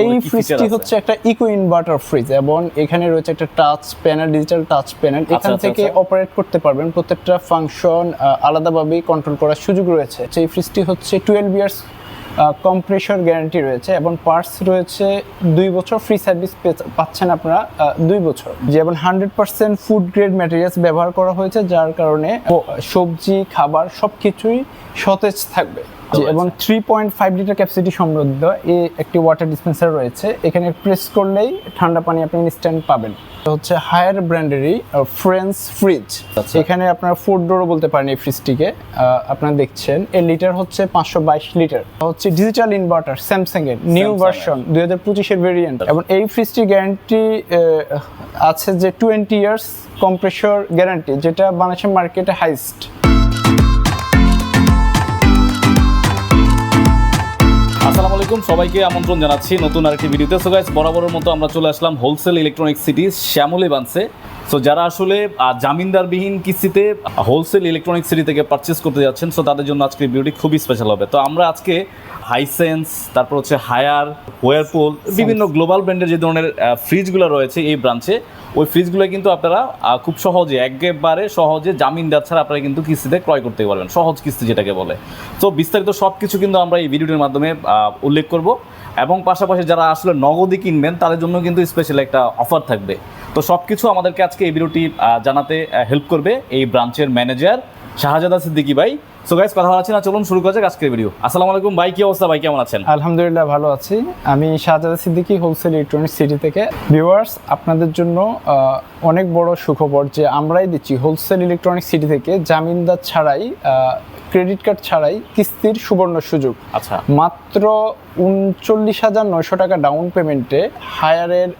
এই ফ্রিজটি হচ্ছে একটা ইকো ইনভার্টার ফ্রিজ এবং এখানে রয়েছে একটা touch panel digital touch panel এখান আচ্ছা, থেকে আচ্ছা। অপারেট করতে পারবেন। প্রত্যেকটা ফাংশন আলাদাভাবে কন্ট্রোল করার সুযোগ রয়েছে। সেই ফ্রিজটি হচ্ছে টুয়েলভ ইয়ার্স কম্প্রেশর গ্যারান্টি রয়েছে এবং পার্টস রয়েছে দুই বছর। ফ্রি সার্ভিস পাচ্ছেন আপনারা দুই বছর। যেমন hundred percent food grade materials ব্যবহার করা হয়েছে যার কারণে সবজি খাবার সব কিছুই সতেজ থাকবে। এবং three point five litre capacity সমৃদ্ধ এই একটি ওয়াটার ডিসপেন্সার রয়েছে। এখানে প্রেস করলেই ঠান্ডা পানি আপনি ইনস্ট্যান্ট পাবেন। হচ্ছে হায়ার ব্র্যান্ডেরই ফ্রেন্স ফ্রিজ আচ্ছা। এখানে আপনার ফোর ডোরও বলতে পারেন এই ফ্রিজটিকে আপনারা দেখছেন এর লিটার হচ্ছে পাঁচশো বাইশ লিটার হচ্ছে ডিজিটাল ইনভার্টার স্যামসাং এর নিউ ভার্সন দুই হাজার পঁচিশের ভেরিয়েন্ট এবং এই ফ্রিজটির গ্যারান্টি আছে যে টোয়েন্টি ইয়ার্স কম্প্রেসর গ্যারান্টি যেটা বাংলাদেশের মার্কেটে হাইস্ট আলাইকুম, সবাইকে আমন্ত্রণ জানাচ্ছি নতুন আরেকটি ভিডিওতে। সো গাইস বরাবরের মতো আমরা চলে আসলাম হোলসেল ইলেকট্রনিক সিটি শ্যামলে বানসে। সো যারা আসলে জামিনদারবিহীন কিস্তিতে হোলসেল ইলেকট্রনিক সিটি থেকে পারচেস করতে যাচ্ছেন সো তাদের জন্য আজকে ভিডিওটি খুবই স্পেশাল হবে। তো আমরা আজকে হাইসেন্স তারপর হচ্ছে হায়ার ওয়ারপুল বিভিন্ন গ্লোবাল ব্র্যান্ডের যে ধরনের ফ্রিজগুলো রয়েছে এই ব্রাঞ্চে ওই ফ্রিজগুলো কিন্তু আপনারা খুব সহজে একেবারে সহজে জামিনদার ছাড়া আপনারা কিন্তু কিস্তিতে ক্রয় করতে পারবেন সহজ কিস্তি যেটাকে বলে। তো বিস্তারিত সব কিছু কিন্তু আমরা এই ভিডিওটির মাধ্যমে উল্লেখ করব। এবং পাশাপাশি যারা আসলে নগদে কিনবেন তাদের জন্য কিন্তু স্পেশাল একটা অফার থাকবে। তো সব কিছু আমাদেরকে আজকে এই ভিডিওটি জানাতে হেল্প করবে এই ব্রাঞ্চের ম্যানেজার শাহজাদা সিদ্দিকি ভাই। সো গাইস কথা বলাচ্ছি না? চলুন শুরু করা যাক আজকের ভিডিও আসসালামু আলাইকুম ভাই কি অবস্থা ভাই? কেমন আছেন? আলহামদুলিল্লাহ ভালো আছি। আমি Shahzada Siddiqui wholesale electronic city থেকে। ভিউয়ার্স আপনাদের জন্য অনেক বড় সুখবর যে আমরাই দিচ্ছি হোলসেল ইলেকট্রনিক সিটি থেকে জামিনদার ছাড়াই ক্রেডিট কার্ড ছাড়াই কিস্তির সুবর্ণ সুযোগ। আচ্ছা। মাত্র উনচল্লিশ হাজার নয়শো টাকা ডাউন পেমেন্টে হায়ারের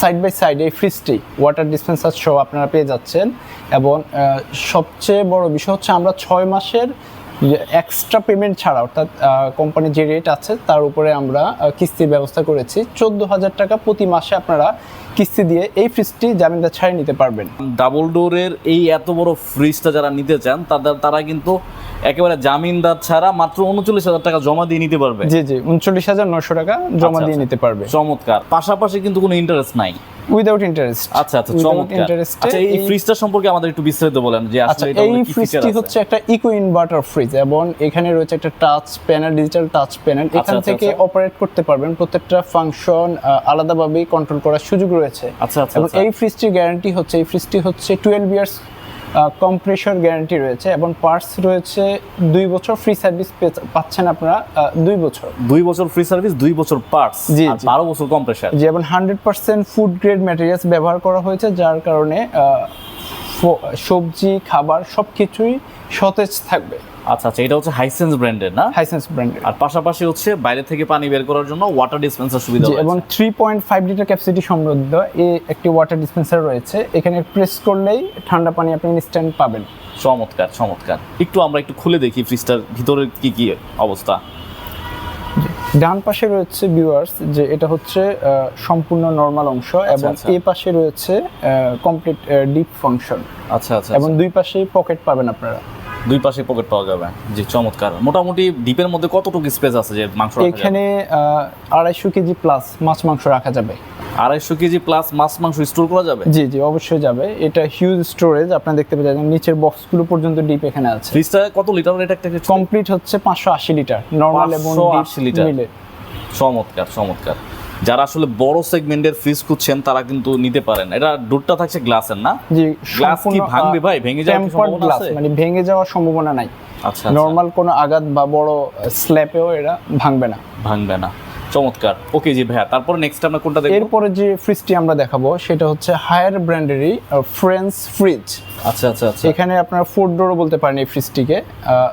সাইড বাই সাইড এই ফ্রিজটি ওয়াটার ডিসপেন্সার সহ আপনারা পেয়ে যাচ্ছেন। এবং সবচেয়ে বড় বিষয় হচ্ছে আমরা ছয় মাসের এক্সট্রা পেমেন্ট ছাড়া অর্থাৎ কোম্পানির যে রেট আছে তার উপরে আমরা কিস্তির ব্যবস্থা করেছি। চোদ্দ হাজার টাকা প্রতি মাসে আপনারা কিস্তি দিয়ে এই ফ্রিজটি জামিনদার ছাড়িয়ে নিতে পারবেন। ডাবল ডোরের এই এত বড় ফ্রিজটা যারা নিতে চান তাদের তারা কিন্তু একেবারে জামিনদার ছাড়া মাত্র উনচল্লিশ হাজার টাকা জমা দিয়ে নিতে পারবে। জি জি উনচল্লিশ হাজার নয়শো টাকা জমা আচ্ছা, দিয়ে আচ্ছা। নিতে পারবে। চমৎকার। পাশাপাশি কিন্তু কোনো ইন্টারেস্ট নাই। উইদাউট ইন্টারেস্ট আচ্ছা আচ্ছা চমৎকার। আচ্ছা এই ফ্রিজটা সম্পর্কে আমাদের একটু বিস্তারিত বলেন যে আচ্ছা আসলে এটা এই ফ্রিজটি হচ্ছে একটা ইকো ইনভার্টার ফ্রিজ এবং এখানে রয়েছে একটা touch panel digital touch panel এখান আচ্ছা, থেকে আচ্ছা। অপারেট করতে পারবেন। প্রত্যেকটা ফাংশন আলাদাভাবে কন্ট্রোল করার সুযোগ রয়েছে। আচ্ছা আচ্ছা এবং আচ্ছা। এই ফ্রিজটির গ্যারান্টি হচ্ছে এই ফ্রিজটি হচ্ছে টুয়েলভ ইয়ার্স কম্প্রেসর গ্যারান্টি রয়েছে এবং পার্টস রয়েছে দুই বছর ফ্রি সার্ভিস পাচ্ছেন আপনারা দুই বছর। দুই বছর ফ্রি সার্ভিস দুই বছর পার্টস জি, আর বারো বছর কম্প্রেসার এবং hundred percent food grade materials ব্যবহার করা হয়েছে যার কারণে সবজি খাবার সব কিছুই সতেজ থাকবে। আচ্ছা আচ্ছা এটা হচ্ছে হাইসেন্স ব্র্যান্ডের না? হাইসেন্স ব্র্যান্ডের আর পাশাপাশি হচ্ছে বাইরে থেকে পানি বের করার জন্য ওয়াটার ডিসপেন্সার সুবিধা রয়েছে। এবং three point five litre capacity সমৃদ্ধ এই একটি ওয়াটার ডিসপেন্সার রয়েছে। এখানে প্রেস করলেই ঠান্ডা পানি আপনি ইনস্ট্যান্ট পাবেন। চমৎকার চমৎকার। একটু আমরা একটু খুলে দেখি ফ্রিজটার ভিতরের কি কি অবস্থা। ডান পাশে রয়েছে ভিউয়ার্স যে এটা হচ্ছে সম্পূর্ণ নর্মাল অংশ এবং আচ্ছা। এই পাশে রয়েছে কমপ্লিট ডিপ ফাংশন আচ্ছা আচ্ছা এবং দুই পাশেই পকেট পাবেন আপনারা। দুই পাশে পকেট পাওয়া যাবে। জি চমৎকার। মোটামুটি ডিপের মধ্যে কতটুকু স্পেস আছে যে মাংস রাখা এখানে আড়াইশো কেজি প্লাস মাছ মাংস রাখা যাবে। আড়াইশো কেজি প্লাস মাছ মাংস স্টোর করা যাবে? জি জি অবশ্যই যাবে। এটা হিউজ স্টোরেজ আপনারা দেখতে পাচ্ছেন নিচের বক্সগুলো পর্যন্ত ডিপ এখানে আছে। ফ্রিজটা কত লিটার এটা একটা কমপ্লিট হচ্ছে পাঁচশো আশি লিটার নর্মাল এবং 580 ডিপ লিটার। চমৎকার চমৎকার। যারা আসলে বড় সেগমেন্টের ফ্রিজ খুঁজছেন তারা কিন্তু নিতে পারেন। এটা ডোরটা থাকছে গ্লাসের না? জি গ্লাস কি ভাঙবে ভাই? ভেঙে যাওয়ার সম্ভাবনা আছে? মানে ভেঙে যাওয়ার সম্ভাবনা নাই। আচ্ছা নরমাল কোনো আঘাত বা বড় স্ল্যাপেও এরা ভাঙবে না। ভাঙবে না। চমৎকার। ওকে জি ভাইয়া তারপর নেক্সট আমরা কোনটা দেখব? এরপরে যে ফ্রিজটি আমরা দেখাবো সেটা হচ্ছে হায়ার ব্র্যান্ডেরই ফ্রেন্স ফ্রিজ আচ্ছা আচ্ছা আচ্ছা। এখানে আপনার ফোর ডোরও বলতে পারেন এই ফ্রিজটিকে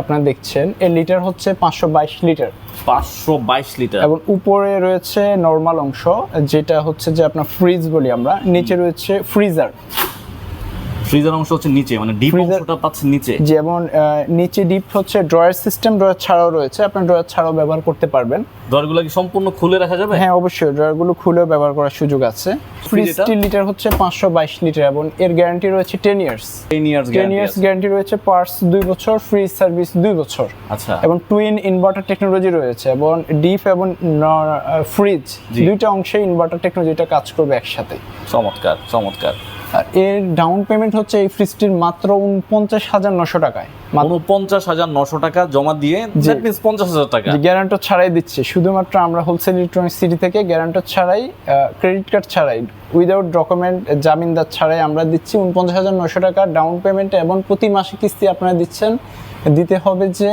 আপনারা দেখছেন এর লিটার হচ্ছে পাঁচশো বাইশ লিটার পাঁচশো বাইশ লিটার এবং উপরে রয়েছে নর্মাল অংশ যেটা হচ্ছে যে আপনার ফ্রিজ বলি আমরা নিচে রয়েছে ফ্রিজার ফ্রিজের অংশ হচ্ছে নিচে মানে ডিপ অংশটা পাচ্ছেন নিচে। যেমন নিচে ডিপ হচ্ছে ড্রয়ার সিস্টেম ড্রয়ার ছাড়াও রয়েছে আপনি ড্রয়ার ছাড়াও ব্যবহার করতে পারবেন। দরগুলো কি সম্পূর্ণ খুলে রাখা যাবে? হ্যাঁ অবশ্যই ড্রয়ারগুলো খুলেও ব্যবহার করার সুযোগ আছে। ফ্রি যেটা? স্টিল লিটার হচ্ছে পাঁচশো বাইশ লিটার এবং এর গ্যারান্টি রয়েছে ten years ten years ten years guarantee রয়েছে পার্টস দুই বছর ফ্রি সার্ভিস দুই বছর। আচ্ছা। এবং টুইন ইনভার্টার টেকনোলজি রয়েছে এবং ডিপ এবং ফ্রিজ। দুইটা অংশে ইনভার্টার টেকনোলজিটা কাজ করবে একসাথে। চমৎকার চমৎকার। এর ডাউন পেমেন্ট হচ্ছে এই ফ্রিজটির মাত্র উনপঞ্চাশ হাজার নশো টাকায়। উনপঞ্চাশ হাজার নশো টাকা জমা দিয়ে দ্যাট মিনস পঞ্চাশ হাজার টাকা। গ্যারান্টার ছাড়াই দিচ্ছে। শুধুমাত্র আমরা হোলসেল ইলেকট্রনিক সিটি থেকে গ্যারান্টার ছাড়াই ক্রেডিট কার্ড ছাড়াই উইদাউট ডকুমেন্ট জামিনদার ছাড়াই আমরা দিচ্ছি উনপঞ্চাশ হাজার নশো টাকা ডাউন পেমেন্ট এবং প্রতি মাসে কিস্তি আপনারা দিচ্ছেন দিতে হবে যে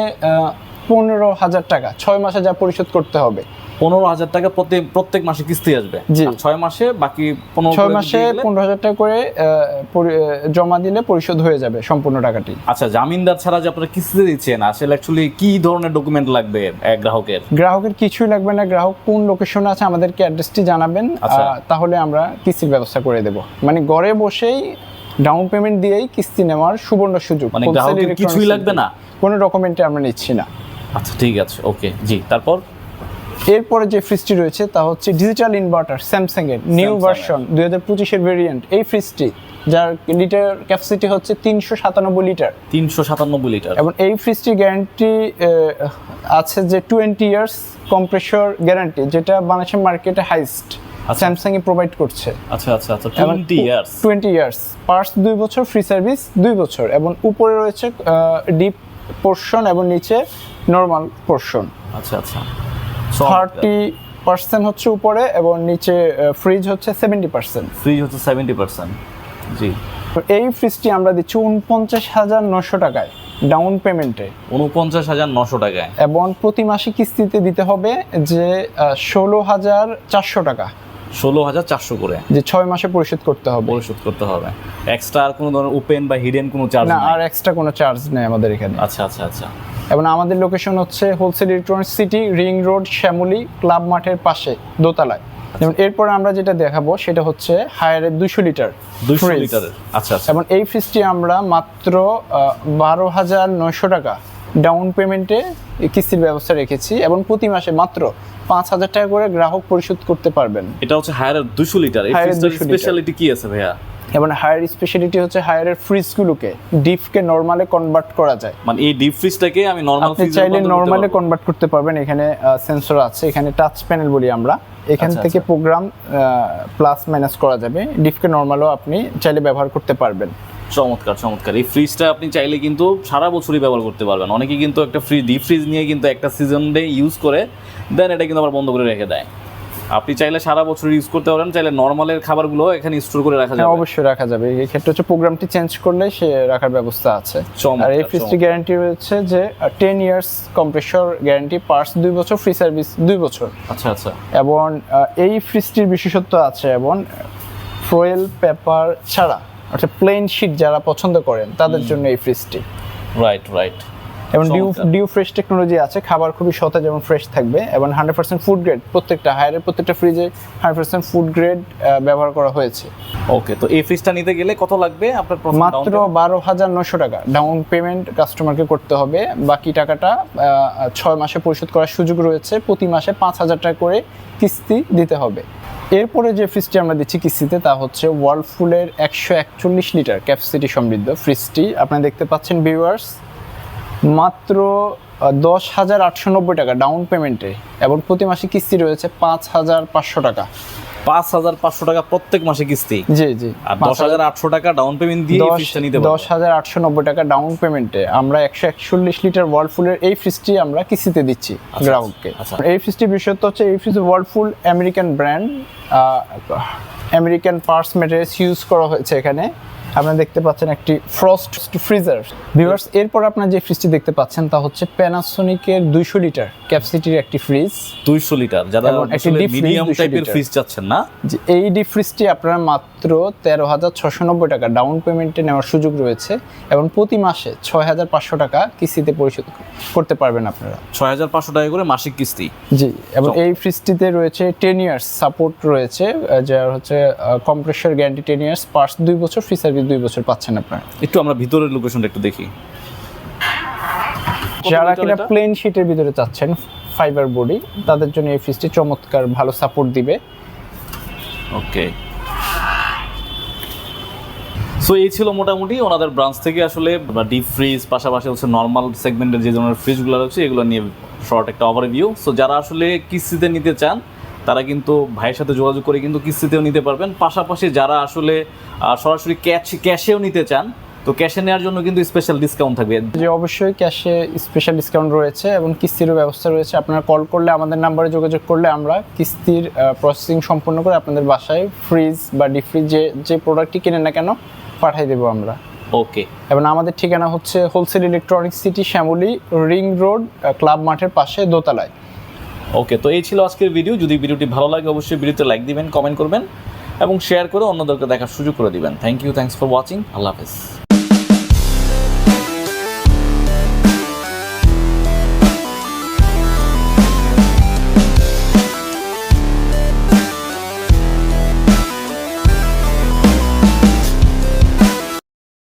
পনেরো হাজার টাকা। ছয় মাসে যা পরিশোধ করতে হবে। পনেরো হাজার টাকা প্রতি প্রত্যেক মাসে কিস্তি আসবে। ছয় মাসে বাকি পনেরো ছয় মাসে পনেরো হাজার টাকা করে জমা দিলে পরিশোধ হয়ে যাবে সম্পূর্ণ টাকাটি। আচ্ছা জামিনদার ছাড়া যে আপনারা কিস্তিতে দিচ্ছেন আসলে অ্যাকচুয়ালি কি ধরনের ডকুমেন্ট লাগবে এক গ্রাহকের? গ্রাহকের কিছুই লাগবে না। গ্রাহক কোন লোকেশনে আছে আমাদেরকে অ্যাড্রেসটি জানাবেন আচ্ছা। তাহলে আমরা কিস্তির ব্যবস্থা করে দেব। মানে ঘরে বসেই ডাউন পেমেন্ট দিয়েই কিস্তি নেওয়ার সুবর্ণ সুযোগ। মানে গ্রাহকের কিছুই লাগবে না? কোনো ডকুমেন্টে আমরা নিচ্ছি না। আচ্ছা ঠিক আছে ওকে জি তারপর? এরপরে যে ফ্রিজটি রয়েছে তা হচ্ছে ডিজিটাল ইনভার্টার স্যামসাং এর নিউ ভার্সন দুই হাজার পঁচিশের ভেরিয়েন্ট এই ফ্রিজটি যার লিটার ক্যাপাসিটি হচ্ছে তিনশো সাতানব্বই লিটার তিনশো সাতানব্বই লিটার এবং এই ফ্রিজটির গ্যারান্টি আছে যে টোয়েন্টি ইয়ার্স কম্প্রেসর গ্যারান্টি যেটা বাংলাদেশের মার্কেটে হাইস্ট আচ্ছা। স্যামসাং এ প্রোভাইড করছে। আচ্ছা আচ্ছা আচ্ছা twenty years twenty years parts দুই বছর ফ্রি সার্ভিস দুই বছর এবং উপরে রয়েছে ডিপ পোর্শন এবং নিচে নর্মাল পোর্শন আচ্ছা আচ্ছা। থার্টি পার্সেন্ট হচ্ছে উপরে এবং নিচে ফ্রিজ হচ্ছে সেভেন্টি পার্সেন্ট ফ্রিজ হচ্ছে সেভেন্টি পার্সেন্ট জি। তো এই ফ্রিজটি আমরা দিচ্ছি উনপঞ্চাশ হাজার নশো টাকায় ডাউন পেমেন্টে উনপঞ্চাশ হাজার নশো টাকায়। এবং প্রতি মাসে কিস্তিতে দিতে হবে যে ষোলো হাজার চারশো টাকা। ষোলো হাজার চারশো করে। যে ছয় মাসে পরিশোধ করতে হবে। পরিশোধ করতে হবে। এক্সট্রা আর কোনো ধরনের ওপেন বা হিডেন কোনো চার্জ না আর এক্সট্রা কোনো চার্জ নেই আমাদের এখানে। আচ্ছা আচ্ছা আচ্ছা। এবং আমাদের লোকেশন হচ্ছে wholesale electronics city ring road Shyamoli club মাঠের পাশে দোতলায়। যেমন এরপরে আমরা যেটা দেখাবো সেটা হচ্ছে হায়ারের দুশো লিটার fridge। লিটারের আচ্ছা আচ্ছা। এবং এই ফ্রিজটি আমরা মাত্র বারো হাজার নয়শো টাকা ডাউন পেমেন্টে কিস্তির ব্যবস্থা রেখেছি এবং প্রতি মাসে মাত্র পাঁচ হাজার টাকা করে গ্রাহক পরিশোধ করতে পারবেন। এটা হচ্ছে হায়ারের দুশো লিটার। এই Higher-এর ফ্রিজটার 200 liter। স্পেশালিটি কি আছে ভাইয়া? এবং হায়ার স্পেশালিটি হচ্ছে হায়ারের ফ্রিজগুলোকে ডিপকে নর্মালে কনভার্ট করা যায়। মানে এই ডিপ ফ্রিজটাকে আমি নর্মাল আপনি চাইলে নর্মালে কনভার্ট করতে পারবেন এখানে সেন্সর আছে এখানে টাচ প্যানেল বলি আমরা। এখান আচ্ছা, থেকে। প্রোগ্রাম প্লাস মাইনাস করা যাবে। ডিপকে নর্মালও আপনি চাইলে ব্যবহার করতে পারবেন। চমৎকার চমৎকার। এই ফ্রিজটা আপনি চাইলে কিন্তু সারা বছরই ব্যবহার করতে পারবেন। অনেকে কিন্তু একটা ফ্রিজ ডিপ ফ্রিজ নিয়ে কিন্তু একটা সিজন ডে ইউজ করে দেন এটা কিন্তু আবার বন্ধ করে রেখে দেয়। আপনি চাইলে সারা বছর ইউজ করতে পারেন চাইলে নর্মালের খাবারগুলো এখানে স্টোর করে রাখা হ্যাঁ যাবে। অবশ্যই রাখা যাবে। এই ক্ষেত্রে হচ্ছে প্রোগ্রামটি চেঞ্জ করলে সে রাখার ব্যবস্থা আছে। আর এই ফ্রিজটি গ্যারান্টি রয়েছে যে ten years compressor guarantee parts দুই বছর ফ্রি সার্ভিস দুই বছর। আচ্ছা আচ্ছা। এবং এই ফ্রিজটির বিশেষত্ব আছে এবং ফয়েল পেপার ছাড়া অর্থাৎ প্লেন শিট যারা পছন্দ করেন তাদের জন্য এই ফ্রিজটি রাইট রাইট এবং ডিউ ডিউ ফ্রেশ টেকনোলজি আছে খাবার খুবই সতেজ এবং ফ্রেশ থাকবে এবং হান্ড্রেড পার্সেন্ট ফুড গ্রেড প্রত্যেকটা হায়ারের প্রত্যেকটা ফ্রিজে হান্ড্রেড পার্সেন্ট ফুড গ্রেড ব্যবহার করা হয়েছে। ওকে তো এই ফ্রিজটা নিতে গেলে কত লাগবে আপনার মাত্র বারো হাজার নশো টাকা। ডাউন পেমেন্ট কাস্টমারকে করতে হবে। বাকি টাকাটা ছয় মাসে পরিশোধ করার সুযোগ রয়েছে। প্রতি মাসে পাঁচ হাজার টাকা করে কিস্তি দিতে হবে। এরপরে যে ফ্রিজটি আমরা দিচ্ছি কিস্তিতে তা হচ্ছে ওয়ার্লফুলের একশো একচল্লিশ লিটার ক্যাপাসিটি সমৃদ্ধ ফ্রিজটি আপনারা দেখতে পাচ্ছেন ভিউয়ার্স মাত্র দশ হাজার আটশো নব্বই টাকা ডাউন পেমেন্টে এবং প্রতি মাসে কিস্তি রয়েছে পাঁচ হাজার পাঁচশো টাকা। পাঁচ হাজার পাঁচশো টাকা প্রত্যেক মাসে কিস্তি? জি জি। আর দশ হাজার আটশো টাকা ডাউন পেমেন্ট দিয়ে দশ ফ্রিজটা নিতে দশ হাজার আটশো নব্বই টাকা ডাউন পেমেন্টে আমরা একশো একচল্লিশ লিটার ওয়ার্লফুলের এই ফ্রিজটি আমরা কিস্তিতে দিচ্ছি গ্রাহককে। আচ্ছা। এই ফ্রিজটির বিশেষত্ব হচ্ছে এই fridge Whirlpool American brand American parts materials use করা হয়েছে এখানে। আপনারা দেখতে পাচ্ছেন একটি ফ্রস্ট ফ্রিজার ভিউয়ার্স এরপর আপনারা যে ফ্রিজটি দেখতে পাচ্ছেন তা হচ্ছে প্যানাসোনিকের দুইশো লিটার ক্যাপাসিটির একটি ফ্রিজ দুইশো লিটার যারা একটি মিডিয়াম টাইপের ফ্রিজ চাচ্ছেন না। যে এই ডিপ ফ্রিজটি আপনারা মাত্র তেরো হাজার ছশো নব্বই টাকা ডাউন পেমেন্টে নেওয়ার সুযোগ রয়েছে এবং প্রতি মাসে ছয় হাজার পাঁচশো টাকা কিস্তিতে পরিশোধ করতে পারবেন আপনারা। ছয় হাজার পাঁচশো টাকা করে মাসিক কিস্তি। জি এবং এই ফ্রিজটিতে রয়েছে টেন ইয়ার্স সাপোর্ট রয়েছে যার হচ্ছে compressor guarantee ten years parts দুই বছর ফ্রি সার্ভিস থেকে দুই বছর পাচ্ছেন আপনারা একটু আমরা ভিতরের লোকেশনটা একটু দেখি। যারা কিনা প্লেন শীটের ভিতরে চাচ্ছেন ফাইবার বডি তাদের জন্য এই ফ্রিজটি চমৎকার ভালো সাপোর্ট দিবে। ওকে সো এই ছিল মোটামুটি ওনাদের ব্রাঞ্চ থেকে আসলে ডিপ ফ্রিজ পাশাপাশি হচ্ছে নর্মাল সেগমেন্টের যে ধরনের ফ্রিজগুলো রয়েছে এগুলো নিয়ে শর্ট একটা ওভারভিউ সো যারা আসলে কিস্তিতে নিতে চান তারা কিন্তু ভাইয়ের সাথে যোগাযোগ করে কিন্তু কিস্তিতেও নিতে পারবেন। পাশাপাশি যারা আসলে সরাসরি ক্যাশ ক্যাশেও নিতে চান তো ক্যাশে নেওয়ার জন্য কিন্তু স্পেশাল ডিসকাউন্ট থাকবে। যে অবশ্যই ক্যাশে স্পেশাল ডিসকাউন্ট রয়েছে এবং কিস্তিরও ব্যবস্থা রয়েছে। আপনারা কল করলে আমাদের নাম্বারে যোগাযোগ করলে আমরা কিস্তির প্রসেসিং সম্পূর্ণ করে আপনাদের বাসায় ফ্রিজ বা ডিপ ফ্রিজ যে যে প্রোডাক্টটি কিনে না কেন পাঠিয়ে দেবো আমরা। ওকে এবং আমাদের ঠিকানা হচ্ছে wholesale electronics city Shyamoli ring road club মাঠের পাশে দোতলায়। ওকে, তো এই ছিল আজকের ভিডিও যদি ভিডিওটি ভালো লাগে, অবশ্যই ভিডিওতে লাইক দিবেন কমেন্ট করবেন, এবং শেয়ার করে অন্যদেরকে দেখার সুযোগ করে দিবেন। Thank you thanks for watching Allah হাফেজ।